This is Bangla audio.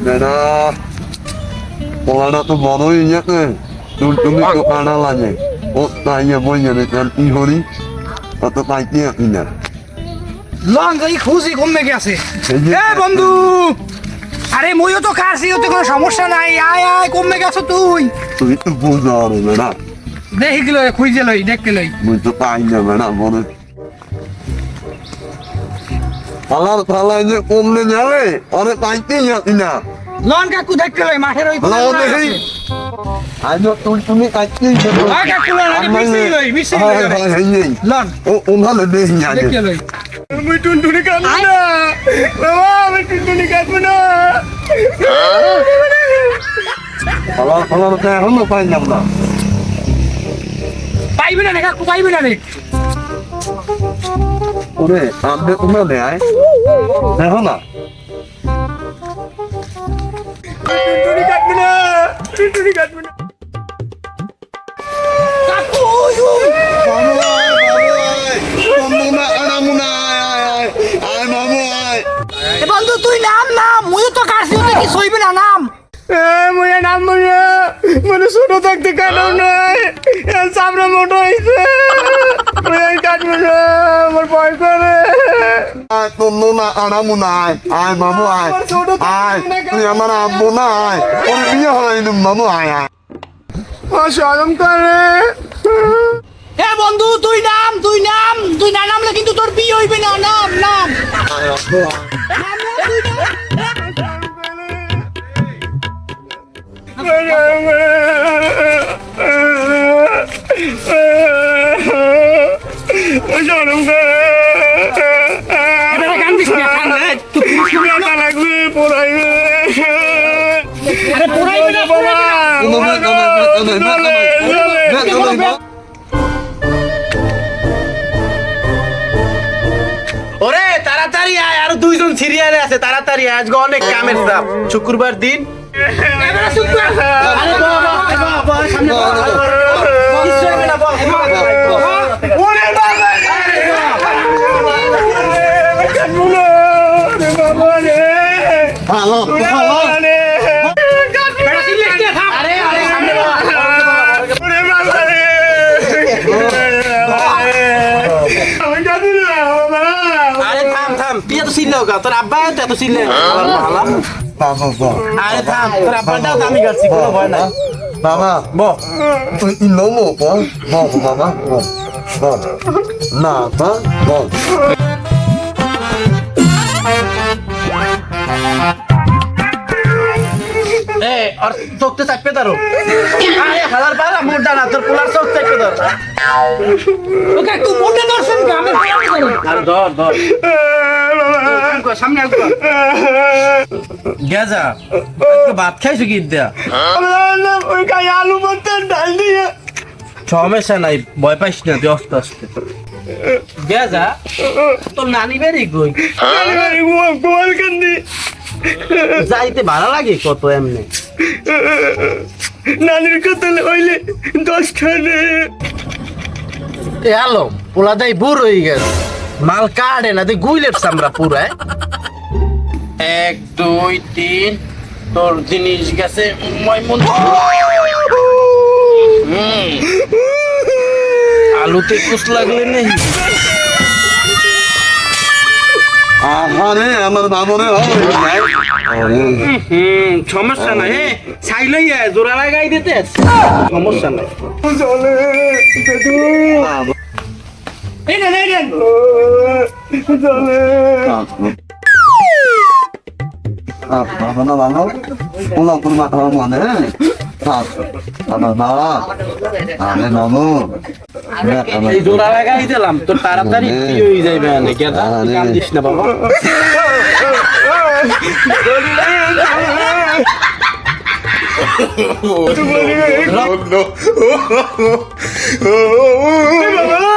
내가 뭐하나 또 뭐로 이겼네 눈dum이 또 하나 라니 어 나이에 뭐냐 난 이효리 어떤 나이에 있냐 লং এই খুঁজি কমে গেছে এই যে- এ বন্ধু আরে মইও তো কারছি ওতে কোনো সমস্যা নাই আয় আয় কমে গেছো তুই তুই তো বুঝা হবে না দেখি গেল খুঁজে লই দেখতে লই মুই তো পাই যাবে না মনে পালার পালায় যে কমলে যাবে অনেক পাইতে যাচ্ছি না। লন কাকু দেখতে লই মাঠের ওই দেখি। আজ তুমি তুমি কাটতে যাবে। আয় কাকু লন ও ওখানে দেখি আগে দেখতে লই। আমি টুনটুনি কাটবো না। বাবা আমি টুনটুনি কাটবো না। পালার পালার এখনও পাই না পাইবি না রে কাকু পাইবি না রে। ওরে আমি তোমরা দেয় দেখো না। বন্ধু তুই নাম নাম তো কারছি ওতে কি সইবি না নাম? মুই নাম মনে মানে ছোট থাকতে কাটাও নাই? সামনে মোটো হয়েছে কাটবো না আমার ভয় করে আয় তোমরা না আনামু না আয় আয় মামু আয় আয় তুই আমার আব্বু না আয় ওর বিয়ে মামু আয় আয়। আমার সরম করে। এ বন্ধু তুই নাম তুই নাম তুই না নামলে কিন্তু তোর বিয়ে হইবে না নাম নাম। ওরে তাড়াতাড়ি আয় আরও দুইজন সিরিয়ালে আছে তাড়াতাড়ি আয় আজকে অনেক কামের চাপ শুক্রবার দিন। আরে বাবা, বাবা, বাবা, সামনে বাবা। কিচ্ছু হবে না, বল, বল। ওরে বাবা রে কাটবো না রে বাবা রে ভালো ভালো রে বেটা চিল্লিস না, থাম। আরে, আরে, সামনে বাবা। ওরে বাবা রে আমি কাটবো না বাবা আরে থাম থাম তুই এত চিল্লাও কা তোর আব্বা এত ভালো বাবা আরে থাম, তোর আব্বাটাও আমি কাটছি কোনো ভয় নাই। বাবা বল তুই ইনোমো বল বল বাবা বল না বা বল। আর চোখতে চাপবে তারো আরে হালার পালা মোর ডানা তোর পোলার চোখ চাপবে ধর। ওকে একটু মোটে ধরে ধরো। আরে ধর ধর। আঙ্কো, সামনে আঙ্কো। গেজা আজকে ভাত খাইছো কি দেয়া ওই গায়ে আলু ভর্তা ডাল দিয়ে। সমস্যা নাই ভয় পাইস না তুই আস্তে আস্তে। গেজা তোর নানি বেরি কই? যাইতে ভালো লাগে কত এমনি? নানির কথা হইলে দশ খানে। এ আলো পোলা দাই বুর হয়ে গেছে। মাল কাটে না তুই গুইলের আমরা পুরা এক দুই তিন তোর জিনিস গেছে ময়মন হুম। আলুতে কুচ লাগলে নেই। আহারে আমার বাবরে হবে সমস্যা নাই ছাইলাই জোড়া লাগাই দিতে সমস্যা নাই। চলে মনে জোড়া লাগাই দিলাম তোর তাড়াতাড়ি হয়ে যাইবে কান্দিস না বাবা? বাবা